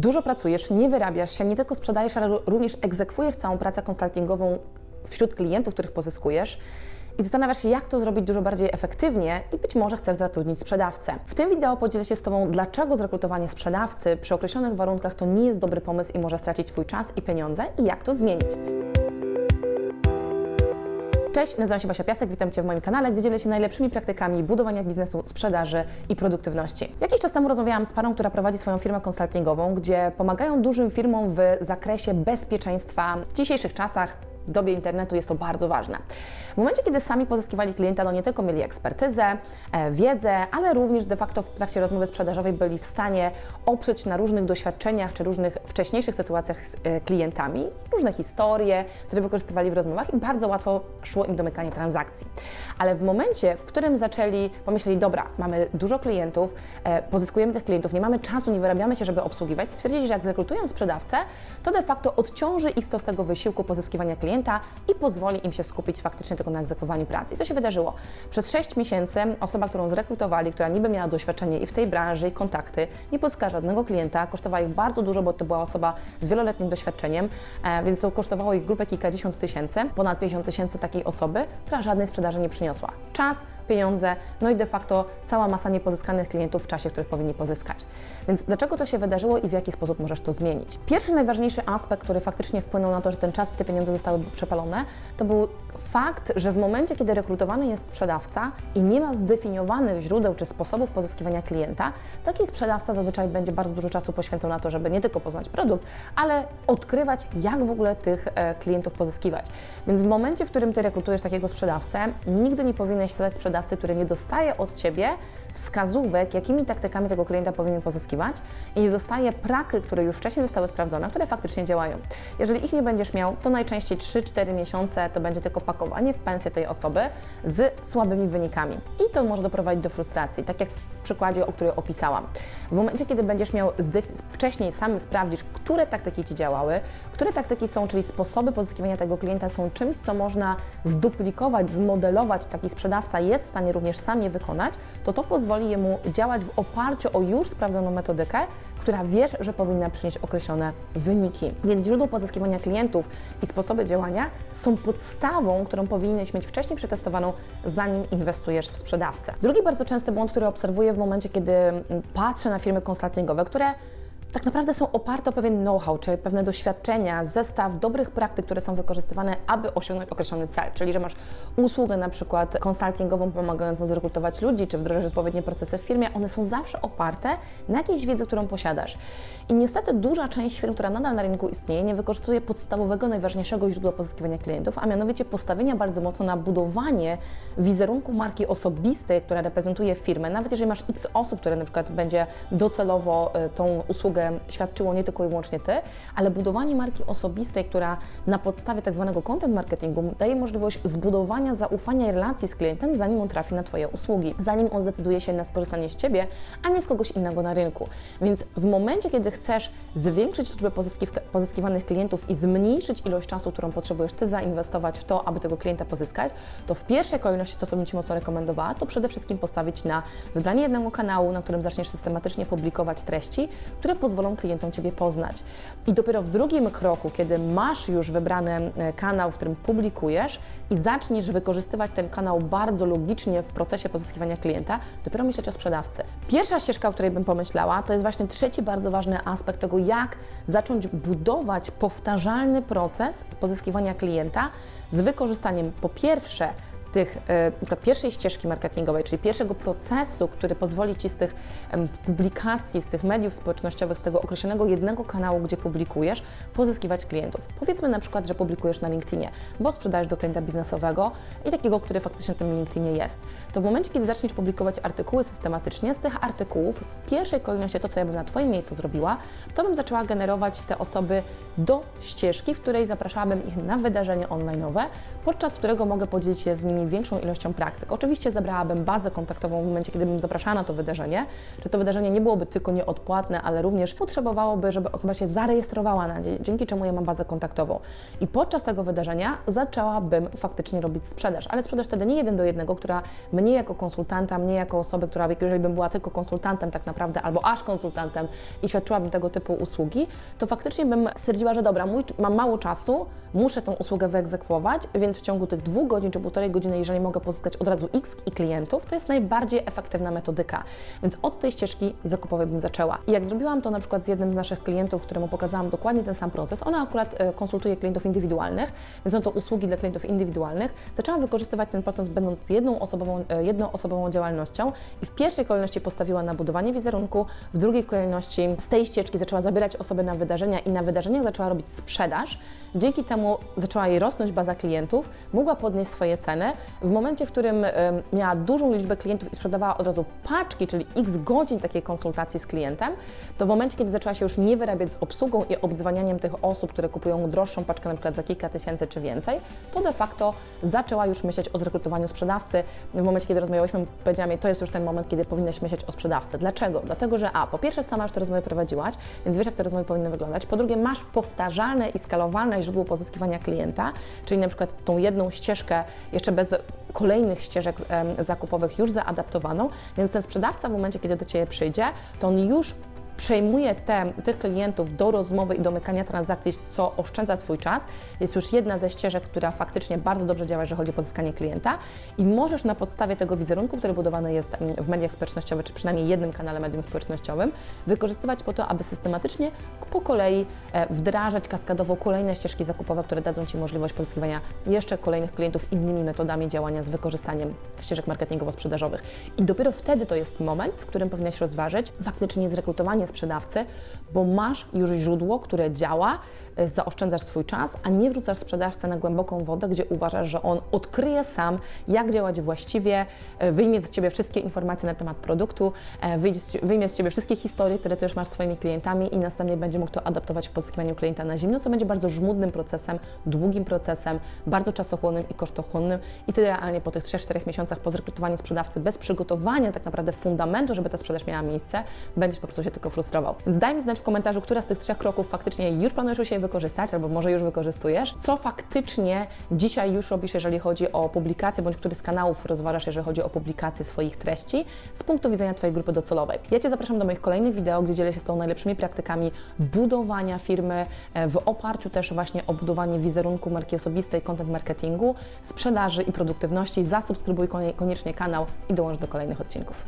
dużo pracujesz, nie wyrabiasz się, nie tylko sprzedajesz, ale również egzekwujesz całą pracę konsultingową wśród klientów, których pozyskujesz i zastanawiasz się, jak to zrobić dużo bardziej efektywnie i być może chcesz zatrudnić sprzedawcę. W tym wideo podzielę się z Tobą, dlaczego zrekrutowanie sprzedawcy przy określonych warunkach to nie jest dobry pomysł i może stracić Twój czas i pieniądze i jak to zmienić. Cześć, nazywam się Basia Piasek, witam Cię w moim kanale, gdzie dzielę się najlepszymi praktykami budowania biznesu, sprzedaży i produktywności. Jakiś czas temu rozmawiałam z parą, która prowadzi swoją firmę konsultingową, gdzie pomagają dużym firmom w zakresie bezpieczeństwa. W dzisiejszych czasach w dobie internetu jest to bardzo ważne. Momencie, kiedy sami pozyskiwali klienta, no nie tylko mieli ekspertyzę, e, wiedzę, ale również de facto w trakcie rozmowy sprzedażowej byli w stanie oprzeć na różnych doświadczeniach czy różnych wcześniejszych sytuacjach z e, klientami, różne historie, które wykorzystywali w rozmowach i bardzo łatwo szło im domykanie transakcji. Ale w momencie, w którym zaczęli, pomyśleli, dobra, mamy dużo klientów, e, pozyskujemy tych klientów, nie mamy czasu, nie wyrabiamy się, żeby obsługiwać, stwierdzili, że jak zrekrutują sprzedawcę, to de facto odciąży ich to z tego wysiłku pozyskiwania klienta i pozwoli im się skupić faktycznie tylko na egzekwowaniu pracy. I co się wydarzyło? Przez 6 miesięcy osoba, którą zrekrutowali, która niby miała doświadczenie i w tej branży, i kontakty, nie pozyskała żadnego klienta, kosztowała ich bardzo dużo, bo to była osoba z wieloletnim doświadczeniem, e, więc to kosztowało ich grupę kilkadziesiąt tysięcy, ponad 50 tysięcy takiej osoby, która żadnej sprzedaży nie przyniosła. Czas, pieniądze, no i de facto cała masa niepozyskanych klientów w czasie, w których powinni pozyskać. Więc dlaczego to się wydarzyło i w jaki sposób możesz to zmienić? Pierwszy najważniejszy aspekt, który faktycznie wpłynął na to, że ten czas i te pieniądze zostały przepalone, to był fakt, że w momencie, kiedy rekrutowany jest sprzedawca i nie ma zdefiniowanych źródeł czy sposobów pozyskiwania klienta, taki sprzedawca zazwyczaj będzie bardzo dużo czasu poświęcał na to, żeby nie tylko poznać produkt, ale odkrywać, jak w ogóle tych e, klientów pozyskiwać. Więc w momencie, w którym Ty rekrutujesz takiego sprzedawcę, nigdy nie powinieneś stać sprzedawcy, który nie dostaje od Ciebie wskazówek, jakimi taktykami tego klienta powinien pozyskiwać i nie dostaje praki, które już wcześniej zostały sprawdzone, które faktycznie działają. Jeżeli ich nie będziesz miał, to najczęściej 3-4 miesiące to będzie tylko pakowanie w pensję tej osoby z słabymi wynikami. I to może doprowadzić do frustracji, tak jak przykładzie, o którym opisałam. W momencie, kiedy będziesz miał wcześniej sam sprawdzisz, które taktyki Ci działały, które taktyki są, czyli sposoby pozyskiwania tego klienta są czymś, co można zduplikować, zmodelować, taki sprzedawca jest w stanie również sam je wykonać, to to pozwoli jemu działać w oparciu o już sprawdzoną metodykę, która wiesz, że powinna przynieść określone wyniki. Więc źródło pozyskiwania klientów i sposoby działania są podstawą, którą powinieneś mieć wcześniej przetestowaną, zanim inwestujesz w sprzedawcę. Drugi bardzo częsty błąd, który obserwuję w momencie, kiedy mm, patrzę na firmy konsultingowe, które tak naprawdę są oparte o pewien know-how, czyli pewne doświadczenia, zestaw dobrych praktyk, które są wykorzystywane, aby osiągnąć określony cel. Czyli, że masz usługę na przykład konsultingową pomagającą zrekrutować ludzi, czy wdrożyć odpowiednie procesy w firmie, one są zawsze oparte na jakiejś wiedzy, którą posiadasz. I niestety duża część firm, która nadal na rynku istnieje, nie wykorzystuje podstawowego, najważniejszego źródła pozyskiwania klientów, a mianowicie postawienia bardzo mocno na budowanie wizerunku marki osobistej, która reprezentuje firmę, nawet jeżeli masz x osób, które na przykład będzie docelowo y, tą usługę świadczyło nie tylko i wyłącznie Ty, ale budowanie marki osobistej, która na podstawie tak zwanego content marketingu daje możliwość zbudowania zaufania i relacji z klientem, zanim on trafi na Twoje usługi, zanim on zdecyduje się na skorzystanie z Ciebie, a nie z kogoś innego na rynku. Więc w momencie, kiedy chcesz zwiększyć liczbę pozyskiwanych klientów i zmniejszyć ilość czasu, którą potrzebujesz Ty zainwestować w to, aby tego klienta pozyskać, to w pierwszej kolejności to, co bym Ci mocno rekomendowała, to przede wszystkim postawić na wybranie jednego kanału, na którym zaczniesz systematycznie publikować treści, które pozwolą klientom Ciebie poznać. I dopiero w drugim kroku, kiedy masz już wybrany e, kanał, w którym publikujesz i zaczniesz wykorzystywać ten kanał bardzo logicznie w procesie pozyskiwania klienta, dopiero myśleć o sprzedawcy. Pierwsza ścieżka, o której bym pomyślała, to jest właśnie trzeci bardzo ważny aspekt tego, jak zacząć budować powtarzalny proces pozyskiwania klienta z wykorzystaniem po pierwsze tych e, na pierwszej ścieżki marketingowej, czyli pierwszego procesu, który pozwoli Ci z tych publikacji, z tych mediów społecznościowych, z tego określonego jednego kanału, gdzie publikujesz, pozyskiwać klientów. Powiedzmy na przykład, że publikujesz na LinkedInie, bo sprzedajesz do klienta biznesowego i takiego, który faktycznie na tym LinkedInie jest. To w momencie, kiedy zaczniesz publikować artykuły systematycznie, z tych artykułów w pierwszej kolejności to, co ja bym na Twoim miejscu zrobiła, to bym zaczęła generować te osoby do ścieżki, w której zapraszałabym ich na wydarzenie online'owe, podczas którego mogę podzielić się z nimi nimi większą ilością praktyk. Oczywiście zebrałabym bazę kontaktową w momencie, kiedy bym zapraszała na to wydarzenie, że to wydarzenie nie byłoby tylko nieodpłatne, ale również potrzebowałoby, żeby osoba się zarejestrowała na nie, dzięki czemu ja mam bazę kontaktową. I podczas tego wydarzenia zaczęłabym faktycznie robić sprzedaż, ale sprzedaż wtedy nie jeden do jednego, która mnie jako konsultanta, mnie jako osoby, która, jeżeli bym była tylko konsultantem tak naprawdę, albo aż konsultantem i świadczyłabym tego typu usługi, to faktycznie bym stwierdziła, że dobra, mój, mam mało czasu, muszę tą usługę wyegzekwować, więc w ciągu tych dwóch godzin czy półtorej godziny, jeżeli mogę pozyskać od razu x i klientów, to jest najbardziej efektywna metodyka. Więc od tej ścieżki zakupowej bym zaczęła. I jak zrobiłam to na przykład z jednym z naszych klientów, któremu pokazałam dokładnie ten sam proces, ona akurat e, konsultuje klientów indywidualnych, więc są to usługi dla klientów indywidualnych, zaczęłam wykorzystywać ten proces będąc jedną osobową, e, jednoosobową działalnością i w pierwszej kolejności postawiła na budowanie wizerunku, w drugiej kolejności z tej ścieżki zaczęła zabierać osoby na wydarzenia i na wydarzeniach zaczęła robić sprzedaż. Dzięki temu zaczęła jej rosnąć baza klientów, mogła podnieść swoje ceny. W momencie, w którym miała dużą liczbę klientów i sprzedawała od razu paczki, czyli x godzin takiej konsultacji z klientem, to w momencie, kiedy zaczęła się już nie wyrabiać z obsługą i obdzwanianiem tych osób, które kupują droższą paczkę na przykład za kilka tysięcy czy więcej, to de facto zaczęła już myśleć o zrekrutowaniu sprzedawcy. W momencie, kiedy rozmawiałyśmy, powiedziała mi, to jest już ten moment, kiedy powinnaś myśleć o sprzedawcy. Dlaczego? Dlatego, że a, po pierwsze sama już te rozmowy prowadziłaś, więc wiesz, jak te rozmowy powinny wyglądać. Po drugie, masz powtarzalne i skalowalne źródło pozyskiwania klienta, czyli na przykład tą jedną ścieżkę jeszcze bez kolejnych ścieżek zakupowych już zaadaptowaną, więc ten sprzedawca w momencie, kiedy do Ciebie przyjdzie, to on już przejmuje te, tych klientów do rozmowy i domykania transakcji, co oszczędza Twój czas, jest już jedna ze ścieżek, która faktycznie bardzo dobrze działa, jeżeli chodzi o pozyskanie klienta i możesz na podstawie tego wizerunku, który budowany jest mm, w mediach społecznościowych, czy przynajmniej jednym kanale medium społecznościowym, wykorzystywać po to, aby systematycznie po kolei e, wdrażać kaskadowo kolejne ścieżki zakupowe, które dadzą Ci możliwość pozyskiwania jeszcze kolejnych klientów innymi metodami działania z wykorzystaniem ścieżek marketingowo-sprzedażowych. I dopiero wtedy to jest moment, w którym powinnaś rozważyć faktycznie zrekrutowanie sprzedawcy, bo masz już źródło, które działa, y, zaoszczędzasz swój czas, a nie wrzucasz sprzedawcę na głęboką wodę, gdzie uważasz, że on odkryje sam, jak działać właściwie, y, wyjmie z Ciebie wszystkie informacje na temat produktu, e, wyjmie z Ciebie wszystkie historie, które Ty już masz z swoimi klientami i następnie będzie mógł to adaptować w pozyskiwaniu klienta na zimno, co będzie bardzo żmudnym procesem, długim procesem, bardzo czasochłonnym i kosztochłonnym i Ty realnie po tych 3-4 miesiącach po zrekrutowaniu sprzedawcy bez przygotowania tak naprawdę fundamentu, żeby ta sprzedaż miała miejsce, będziesz po prostu się tylko Więc daj mi znać w komentarzu, która z tych trzech kroków faktycznie już planujesz u siebie wykorzystać, albo może już wykorzystujesz, co faktycznie dzisiaj już robisz, jeżeli chodzi o publikację, bądź który z kanałów rozważasz, jeżeli chodzi o publikację swoich treści z punktu widzenia Twojej grupy docelowej. Ja Cię zapraszam do moich kolejnych wideo, gdzie dzielę się z Tobą najlepszymi praktykami budowania firmy e, w oparciu też właśnie o budowanie wizerunku marki osobistej, content marketingu, sprzedaży i produktywności. Zasubskrybuj konie- koniecznie kanał i dołącz do kolejnych odcinków.